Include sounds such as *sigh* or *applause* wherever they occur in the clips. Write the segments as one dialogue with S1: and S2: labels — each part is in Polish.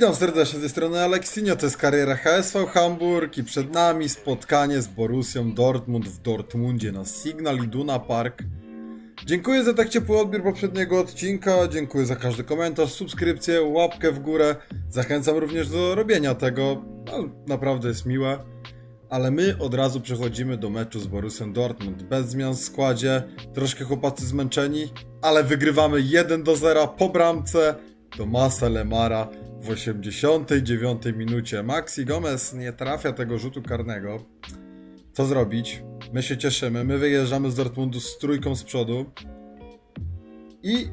S1: Witam serdecznie z tej strony Aleksinio, to jest kariera HSV Hamburg i przed nami spotkanie z Borussią Dortmund w Dortmundzie na Signal Iduna Park. Dziękuję za tak ciepły odbiór poprzedniego odcinka, dziękuję za każdy komentarz, subskrypcję, łapkę w górę. Zachęcam również do robienia tego, no, naprawdę jest miłe. Ale my od razu przechodzimy do meczu z Borussią Dortmund. Bez zmian w składzie, troszkę chłopacy zmęczeni, ale wygrywamy 1 do 0 po bramce Tomasa Lemara w 89 minucie. Maxi Gomez nie trafia tego rzutu karnego. Co zrobić? My się cieszymy, my wyjeżdżamy z Dortmundu z trójką z przodu i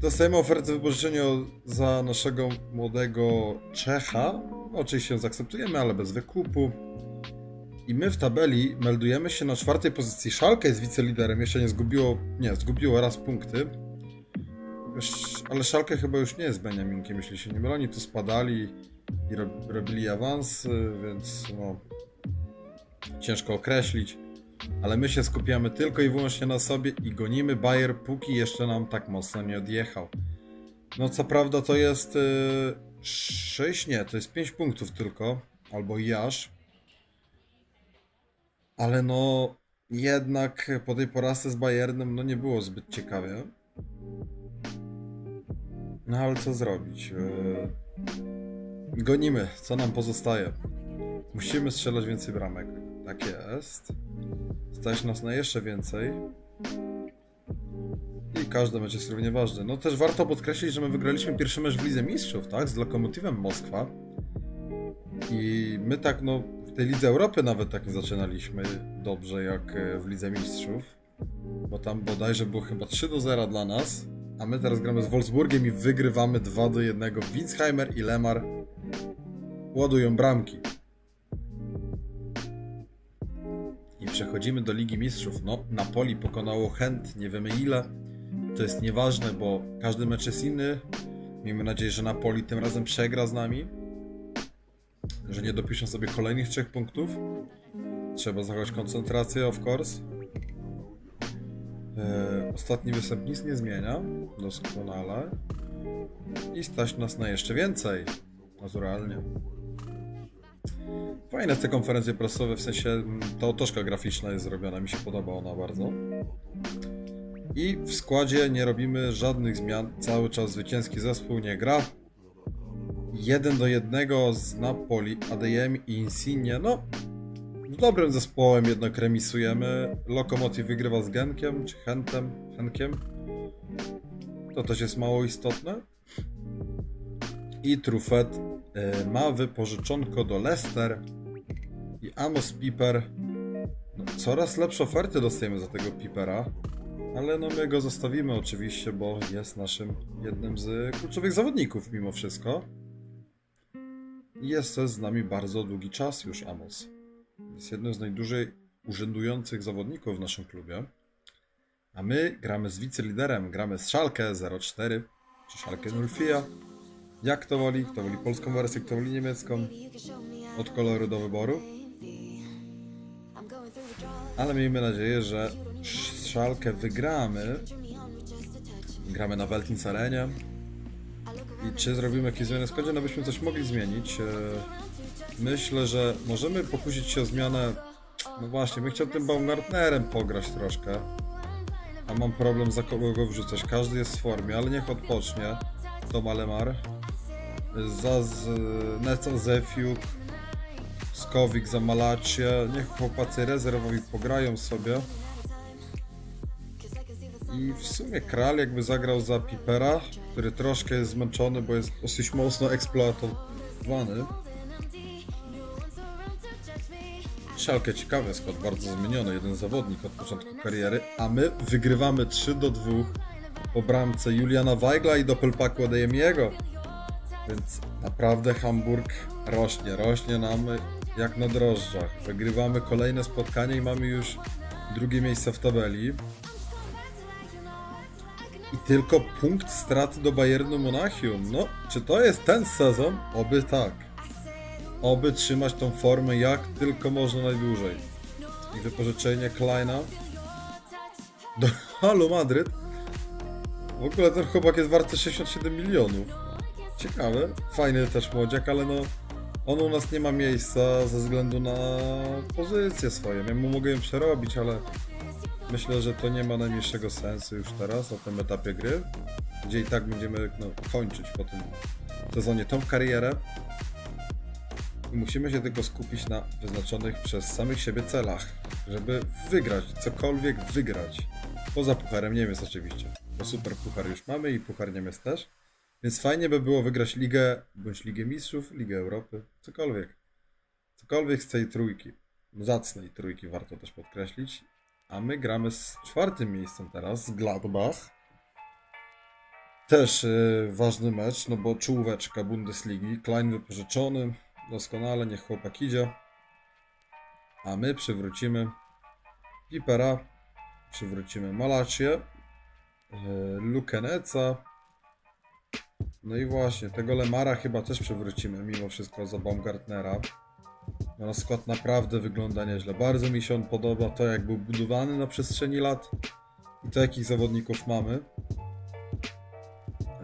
S1: dostajemy ofertę wypożyczenia za naszego młodego Czecha. Oczywiście ją zaakceptujemy, ale bez wykupu. I my w tabeli meldujemy się na czwartej pozycji. Szalka jest wiceliderem, jeszcze nie zgubiło, nie, zgubiło raz punkty. Ale Szalkę chyba już nie jest Beniaminkiem, jeśli się nie mylę. Oni tu spadali i rob, robili awans, więc no, ciężko określić. Ale my się skupiamy tylko i wyłącznie na sobie i gonimy Bayer, póki jeszcze nam tak mocno nie odjechał. No co prawda to jest 6, nie, to jest 5 punktów tylko, albo i aż. Ale no jednak po tej porażce z Bayernem no nie było zbyt ciekawie. No ale co zrobić? Yy, Gonimy, co nam pozostaje? Musimy strzelać więcej bramek. Tak jest. Stać nas na jeszcze więcej. I każdy mecz jest równie ważny. No też warto podkreślić, że my wygraliśmy pierwszy mecz w Lidze Mistrzów, tak? Z Lokomotywem Moskwa. I my tak, no, w tej Lidze Europy nawet tak nie zaczynaliśmy dobrze jak e, w Lidze Mistrzów. Bo tam bodajże było chyba 3 do 0 dla nas. A my teraz gramy z Wolfsburgiem i wygrywamy 2 do 1. Winsheimer i Lemar ładują bramki. I przechodzimy do Ligi Mistrzów. No, Napoli pokonało Chęt, nie wiemy ile. To jest nieważne, bo każdy mecz jest inny. Miejmy nadzieję, że Napoli tym razem przegra z nami. Że nie dopiszą sobie kolejnych trzech punktów. Trzeba zachować koncentrację, of course. E, ostatni występ nic nie zmienia. Doskonale. I stać nas na jeszcze więcej. Naturalnie. Fajne te konferencje prasowe, w sensie mm, ta otoczka graficzna jest zrobiona, mi się podoba ona bardzo. I w składzie nie robimy żadnych zmian, cały czas zwycięski zespół nie gra. 1 do 1 z Napoli, ADM i Insigne, no z dobrym zespołem jednak remisujemy. Lokomotiv wygrywa z Genkiem, czy Hentem, Henkiem. To też jest mało istotne. I Truffet y, ma wypożyczonko do Leicester. I Amos Piper. No, coraz lepsze oferty dostajemy za tego Pipera. Ale no my go zostawimy oczywiście, bo jest naszym jednym z kluczowych zawodników mimo wszystko. Jest z nami bardzo długi czas już Amos. Jest jednym z najdłużej urzędujących zawodników w naszym klubie. A my gramy z wiceliderem, gramy z Szalkę 04, czy Szalkę 04. Jak to woli? Kto woli polską wersję, kto woli niemiecką? Od koloru do wyboru. Ale miejmy nadzieję, że Sz- Szalkę wygramy. Gramy na Weltins Arenie. I czy zrobimy jakieś zmiany w składzie? No byśmy coś mogli zmienić. Myślę, że możemy pokusić się o zmianę. No właśnie, bym chciał tym Baumgartnerem pograć troszkę. A mam problem za kogo go wrzucać. Każdy jest w formie, ale niech odpocznie. Toma Lemar. Za z, Neca Zefiuk. Skowik za Malacie. Niech chłopacy rezerwowi pograją sobie. I w sumie Kral jakby zagrał za Pipera, który troszkę jest zmęczony, bo jest dosyć mocno eksploatowany. Szalkę ciekawy skład, bardzo zmieniony, jeden zawodnik od początku kariery, a my wygrywamy 3 do 2 po bramce Juliana Weigla i doppelpacku Adeyemiego. Więc naprawdę Hamburg rośnie, rośnie nam jak na drożdżach. Wygrywamy kolejne spotkanie i mamy już drugie miejsce w tabeli. I tylko punkt straty do Bayernu Monachium. No, czy to jest ten sezon? Oby tak. Oby trzymać tą formę jak tylko można najdłużej. I wypożyczenie Kleina do *laughs* Halu Madryt. W ogóle ten chłopak jest warty 67 milionów. ciekawe. Fajny też młodziak, ale no on u nas nie ma miejsca ze względu na pozycję swoją. Ja mu mogę ją przerobić, ale myślę, że to nie ma najmniejszego sensu już teraz na tym etapie gry, gdzie i tak będziemy no, kończyć po tym sezonie tą karierę. I musimy się tylko skupić na wyznaczonych przez samych siebie celach, żeby wygrać, cokolwiek wygrać. Poza Pucharem Niemiec oczywiście, bo super Puchar już mamy i Puchar Niemiec też. Więc fajnie by było wygrać Ligę, bądź Ligę Mistrzów, Ligę Europy, cokolwiek. Cokolwiek z tej trójki. Zacnej trójki warto też podkreślić. A my gramy z czwartym miejscem teraz, z Gladbach. Też yy, ważny mecz, no bo czołóweczka Bundesligi. Klein wypożyczony, doskonale, niech chłopak idzie. A my przywrócimy Pipera, przywrócimy Malacie, yy, Lukeneca. No i właśnie, tego Lemara chyba też przywrócimy mimo wszystko za Baumgartnera. No, na skład naprawdę wygląda nieźle. Bardzo mi się on podoba, to jak był budowany na przestrzeni lat i to jakich zawodników mamy.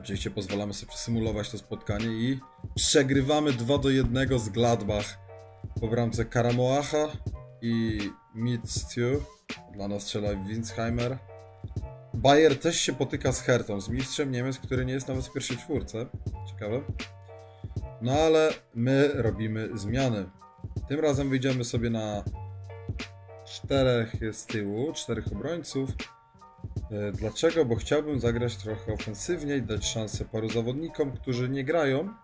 S1: Oczywiście pozwalamy sobie przesymulować to spotkanie i przegrywamy 2 do 1 z Gladbach po bramce Karamoacha i Mitstiu. Dla nas strzela Winsheimer. Bayer też się potyka z Hertą, z mistrzem Niemiec, który nie jest nawet w pierwszej czwórce. Ciekawe. No ale my robimy zmiany. Tym razem wyjdziemy sobie na czterech z tyłu, czterech obrońców. E, Dlaczego? Bo chciałbym zagrać trochę ofensywniej, dać szansę paru zawodnikom, którzy nie grają.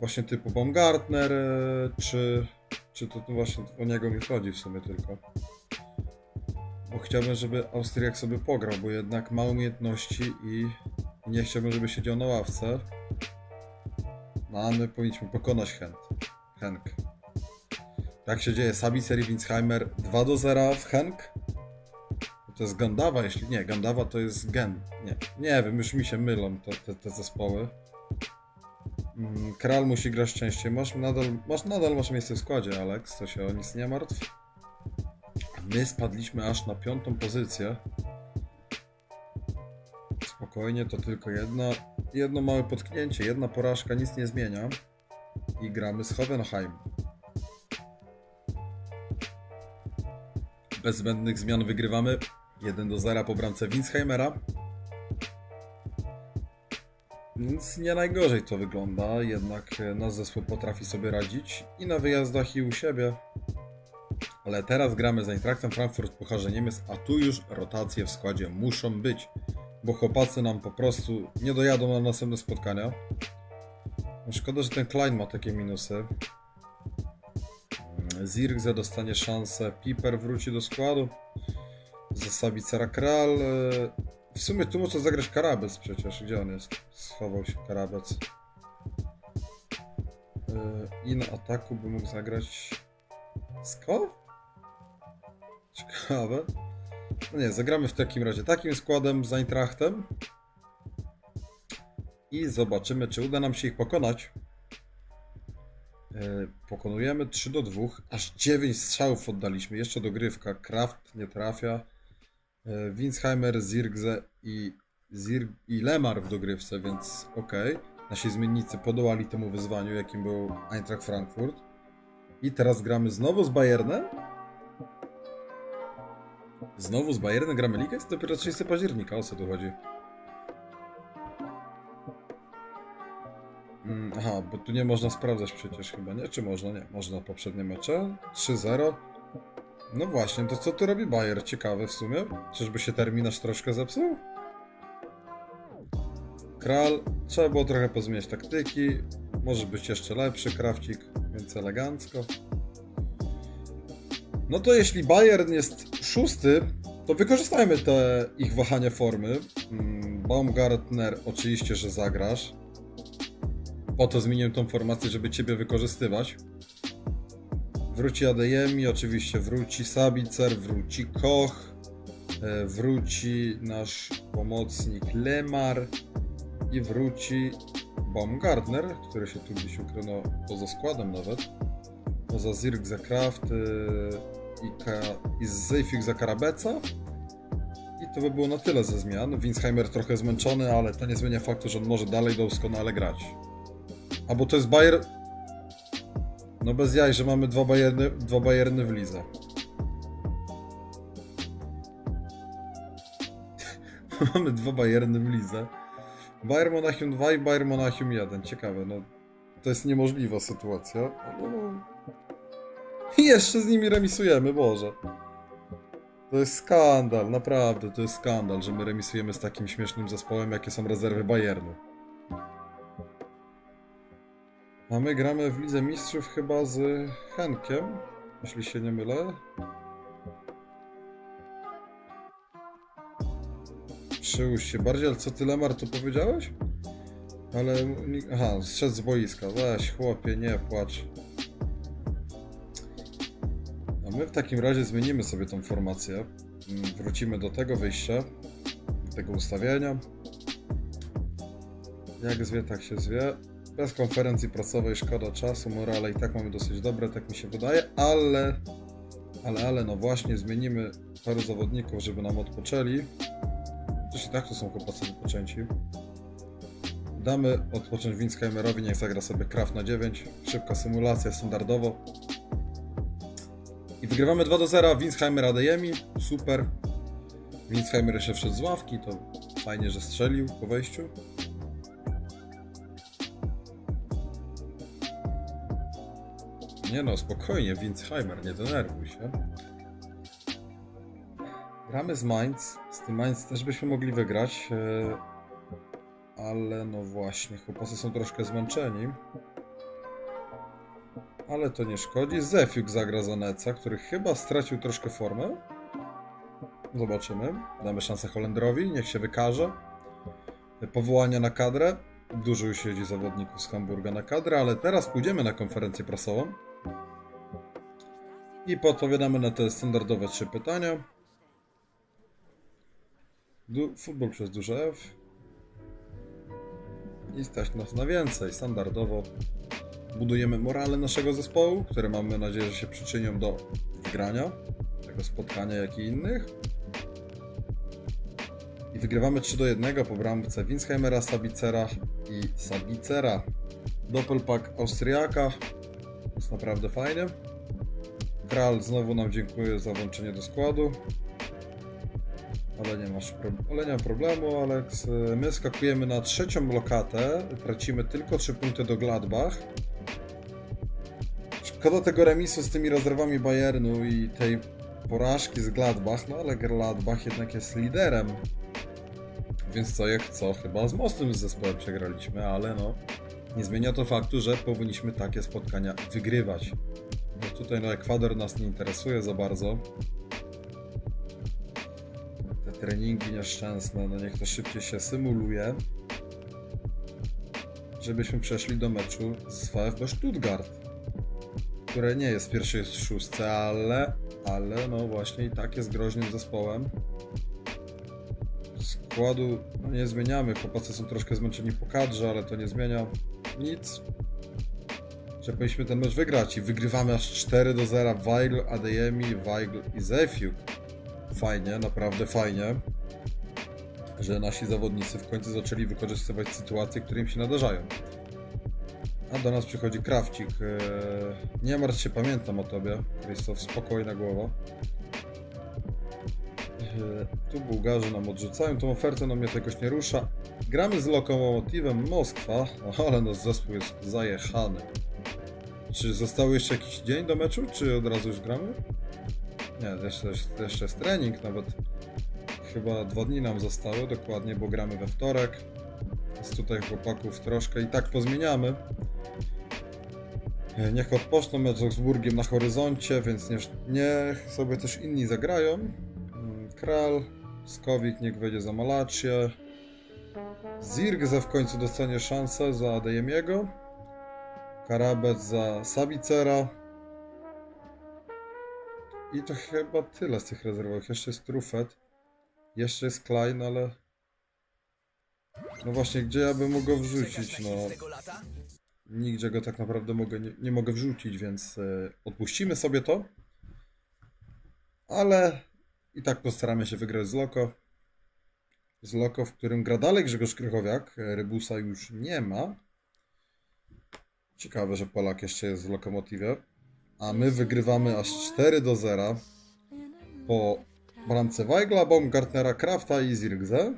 S1: Właśnie typu Baumgartner, e, czy, czy to właśnie o niego mi chodzi w sumie tylko. Bo chciałbym, żeby Austriak sobie pograł, bo jednak ma umiejętności i nie chciałbym, żeby siedział na ławce. No a my powinniśmy pokonać Henk. Henk. Tak się dzieje. Sabitzer i Winsheimer 2 do 0 w Henk. To jest Gandawa, jeśli nie, Gandawa to jest Gen. Nie, nie wiem, już mi się mylą te, te, te zespoły. Mm, Kral musi grać częściej. Masz nadal, masz nadal masz miejsce w składzie, Alex, to się o nic nie martw. My spadliśmy aż na piątą pozycję. Spokojnie, to tylko jedno, jedno małe potknięcie, jedna porażka, nic nie zmienia. I gramy z Hoffenheim. Bez zbędnych zmian wygrywamy 1 do 0 po bramce Winsheimera. Więc nie najgorzej to wygląda, jednak nasz zespół potrafi sobie radzić i na wyjazdach i u siebie. Ale teraz gramy z Eintrachtem Frankfurt w Pucharze Niemiec, a tu już rotacje w składzie muszą być, bo chłopacy nam po prostu nie dojadą na następne spotkania. No szkoda, że ten Klein ma takie minusy. Zirgze dostanie szansę, Piper wróci do składu. Zasabicera Kral. e, W sumie tu może zagrać Karabec przecież. Gdzie on jest? Schował się Karabec. E, I na ataku by mógł zagrać Sko? Ciekawe. No nie, zagramy w takim razie takim składem z Eintrachtem. I zobaczymy, czy uda nam się ich pokonać. E, Pokonujemy 3 do 2. Aż 9 strzałów oddaliśmy. Jeszcze dogrywka. Kraft nie trafia. E, Winsheimer, Zirgze i, Zir i Lemar w dogrywce, więc okej. Nasi zmiennicy podołali temu wyzwaniu, jakim był Eintracht Frankfurt. I teraz gramy znowu z Bayernem. Znowu z Bayernem gramy ligę? To dopiero 30 października, o co tu chodzi? Mm, aha, bo tu nie można sprawdzać przecież chyba, nie? Czy można? Nie, można poprzednie mecze. 3-0. No właśnie, to co tu robi Bayer? Ciekawe w sumie. Czyżby się terminarz troszkę zepsuł? Kral, trzeba było trochę pozmieniać taktyki. Może być jeszcze lepszy krawcik, więc elegancko. No to jeśli Bayern jest szósty, to wykorzystajmy te ich wahania formy. Mm, Baumgartner oczywiście, że zagrasz. Po to zmieniłem tą formację, żeby ciebie wykorzystywać. Wróci Adeyemi, oczywiście wróci Sabicer, wróci Koch, e, wróci nasz pomocnik Lemar i wróci Baumgartner, który się tu gdzieś ukrył no, poza składem nawet. Poza Zirk za Kraft e, i, Ka- i Zeyfik za Karabeca. I to by było na tyle ze zmian. Winsheimer trochę zmęczony, ale to nie zmienia faktu, że on może dalej doskonale grać. A bo to jest Bayer... No bez jaj, że mamy dwa Bayerny, dwa Bayerny w lidze. *laughs* mamy dwa Bayerny w lidze. Bayern Monachium 2 i Bayern Monachium 1. Ciekawe, no. To jest niemożliwa sytuacja. No, no. I jeszcze z nimi remisujemy, Boże. To jest skandal, naprawdę, to jest skandal, że my remisujemy z takim śmiesznym zespołem, jakie są rezerwy Bayernu. A my gramy w Lidze Mistrzów chyba z Henkiem, jeśli się nie mylę. Przyłóż się bardziej, ale co ty Lemar tu powiedziałeś? Ale... Aha, zszedł z boiska. Weź chłopie, nie płacz. A my w takim razie zmienimy sobie tą formację. Mm, Wrócimy do tego wyjścia, tego ustawienia. Jak zwie, tak się zwie. Bez konferencji prasowej szkoda czasu, morale i tak mamy dosyć dobre, tak mi się wydaje, ale... Ale, ale, no właśnie, zmienimy paru zawodników, żeby nam odpoczęli. Chociaż i tak to są chłopacy wypoczęci. Damy odpocząć Winsheimerowi, niech zagra sobie Kraft na 9. Szybka symulacja, standardowo. I wygrywamy 2 do 0. Winsheimer Adeyemi. Super. Winsheimer jeszcze wszedł z ławki, to fajnie, że strzelił po wejściu. Nie no, spokojnie, Winsheimer, nie denerwuj się. Gramy z Mainz. Z tym Mainz też byśmy mogli wygrać. e, Ale no właśnie, chłopacy są troszkę zmęczeni. Ale to nie szkodzi. Zefiuk zagra za Neca, który chyba stracił troszkę formę. Zobaczymy. Damy szansę Holendrowi, niech się wykaże. Powołania na kadrę. Dużo już siedzi zawodników z Hamburga na kadrę, ale teraz pójdziemy na konferencję prasową. I podpowiadamy na te standardowe trzy pytania. Du futbol przez duże F. I stać nas na więcej. Standardowo budujemy morale naszego zespołu, które mamy nadzieję, że się przyczynią do wygrania tego spotkania, jak i innych. I wygrywamy 3 do 1 po bramce Winsheimera, Sabicera i Sabicera. Doppelpack Austriaka. Jest naprawdę fajnie. Kral znowu nam dziękuję za włączenie do składu. Ale nie masz ale nie ma problemu, Alex. My skakujemy na trzecią lokatę. Tracimy tylko 3 punkty do Gladbach. Szkoda tego remisu z tymi rezerwami Bayernu i tej porażki z Gladbach, no ale Gladbach jednak jest liderem. Więc co jak co, chyba z mocnym zespołem przegraliśmy, ale no nie zmienia to faktu, że powinniśmy takie spotkania wygrywać. Tutaj no Ekwador nas nie interesuje za bardzo. Te treningi nieszczęsne, no niech to szybciej się symuluje. Żebyśmy przeszli do meczu z VfB Stuttgart które nie jest w pierwszej szóstce, ale, ale no właśnie i tak jest groźnym zespołem. Składu no nie zmieniamy, chłopacy są troszkę zmęczeni po kadrze, ale to nie zmienia nic. Że powinniśmy ten mecz wygrać i wygrywamy aż 4 do 0 Weigl, Adeyemi, Weigl i Zefiuk. Fajnie, naprawdę fajnie, że nasi zawodnicy w końcu zaczęli wykorzystywać sytuacje, które im się nadarzają. A do nas przychodzi Krawcik. Eee, Nie martw się, pamiętam o tobie. Krzysztof, spokojna głowa. Eee, Tu Bułgarzy nam odrzucają tą ofertę, no mnie to jakoś nie rusza. Gramy z Lokomotywem Moskwa, ale nasz zespół jest zajechany. Czy został jeszcze jakiś dzień do meczu, czy od razu już gramy? Nie, jeszcze, jeszcze jest trening, nawet chyba dwa dni nam zostały dokładnie, bo gramy we wtorek. Jest tutaj chłopaków troszkę i tak pozmieniamy. E, Niech odpoczną mecz z Augsburgiem na horyzoncie, więc niech, niech sobie też inni zagrają. Mm, Kral, Skowik niech wejdzie za Malacie. Zirgze w końcu dostanie szansę za Adeyemiego. Karabec za Sabicera. I to chyba tyle z tych rezerwowych. Jeszcze jest Trufet. Jeszcze jest Klein, ale... No właśnie, gdzie ja bym mógł go wrzucić, no... Nigdzie go tak naprawdę mogę, nie, nie mogę wrzucić, więc e, odpuścimy sobie to. Ale i tak postaramy się wygrać z Loko. z loko, w którym gra dalej Grzegorz Krychowiak. e, Rybusa już nie ma. Ciekawe, że Polak jeszcze jest w Lokomotywie. A my wygrywamy aż 4 do 0 po bramce Weigla, Baumgartnera, Krafta i Zirgze.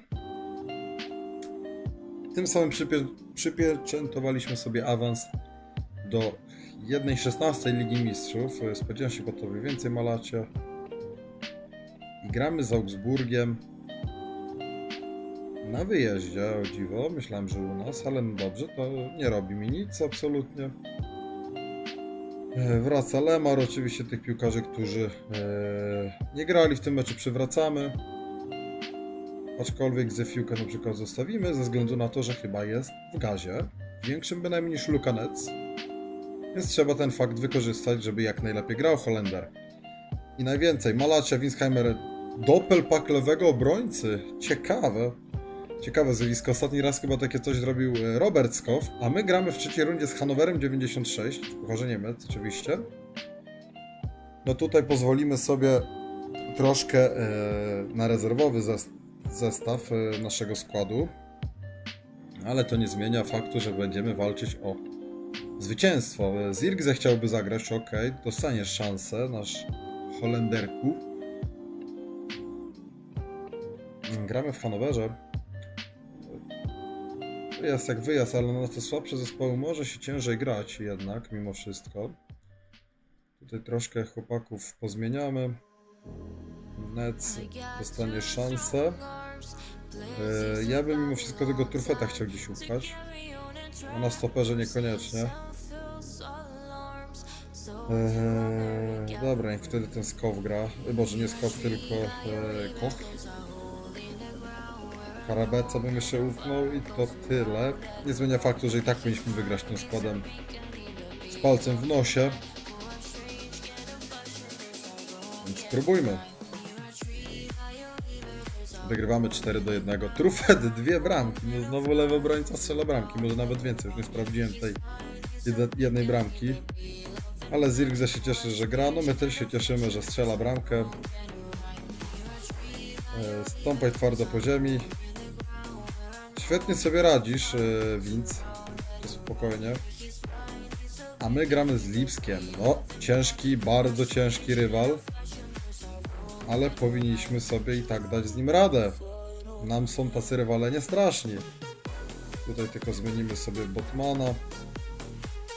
S1: Tym samym przypie przypieczętowaliśmy sobie awans do 1.16 Ligi Mistrzów. Spodziewałem się po tobie więcej malacie. I gramy z Augsburgiem na wyjeździe, o dziwo. Myślałem, że u nas, ale no dobrze, to nie robi mi nic absolutnie. E, Wraca Lemar, oczywiście tych piłkarzy, którzy e, nie grali w tym meczu przywracamy. Aczkolwiek Zefiukę na przykład zostawimy ze względu na to, że chyba jest w gazie. Większym bynajmniej niż Lukanec. Więc trzeba ten fakt wykorzystać, żeby jak najlepiej grał Holender. I najwięcej, Malacia, Winsheimer, doppelpack lewego obrońcy. Ciekawe. Ciekawe zjawisko. Ostatni raz chyba takie coś zrobił e, Robert Skow, a my gramy w trzeciej rundzie z Hanowerem 96, w Pucharze Niemiec oczywiście. No tutaj pozwolimy sobie troszkę e, na rezerwowy zes- zestaw e, naszego składu, ale to nie zmienia faktu, że będziemy walczyć o zwycięstwo. Zirgze chciałby zagrać, ok, dostaniesz szansę, nasz Holenderku. Gramy w Hanowerze. Wyjazd jak wyjazd, ale na te słabsze zespoły może się ciężej grać jednak, mimo wszystko. Tutaj troszkę chłopaków pozmieniamy. Nec dostanie szansę. E, Ja bym mimo wszystko tego trufeta chciał gdzieś upchać. A na stoperze niekoniecznie. Eee, dobra, niech wtedy ten Skow gra. E, Boże, nie Skow, tylko e, Koch. Karabeca bym jeszcze upchnął i to tyle. Nie zmienia faktu, że i tak powinniśmy wygrać tym składem z palcem w nosie. Więc spróbujmy. Wygrywamy 4 do 1. Trufet, dwie bramki. No znowu lewy obrońca strzela bramki. Może nawet więcej, już nie sprawdziłem tej jednej bramki. Ale Zirgze się cieszy, że gra. No my też się cieszymy, że strzela bramkę. E, Stąpaj twardo po ziemi. Świetnie sobie radzisz, yy, Vince. To Spokojnie. A my gramy z Lipskiem. No, ciężki, bardzo ciężki rywal. Ale powinniśmy sobie i tak dać z nim radę. Nam są tacy rywale nie straszni. Tutaj tylko zmienimy sobie Botmana,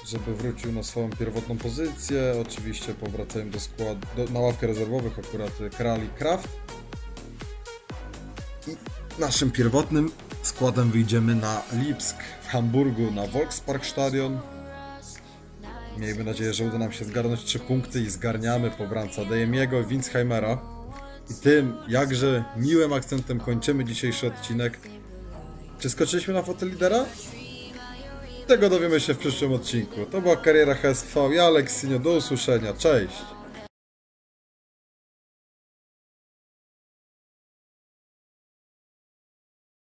S1: żeby wrócił na swoją pierwotną pozycję. Oczywiście powracają do składu, do, na ławkę rezerwowych akurat y, Kral i Kraft. I naszym pierwotnym składem wyjdziemy na Lipsk w Hamburgu na Volksparkstadion. Miejmy nadzieję, że uda nam się zgarnąć trzy punkty i zgarniamy po bramce Adeyemiego i Winzheimera. I tym jakże miłym akcentem kończymy dzisiejszy odcinek. Czy skoczyliśmy na fotel lidera? Tego dowiemy się w przyszłym odcinku. To była kariera HSV. Ja Aleksinio, do usłyszenia. Cześć!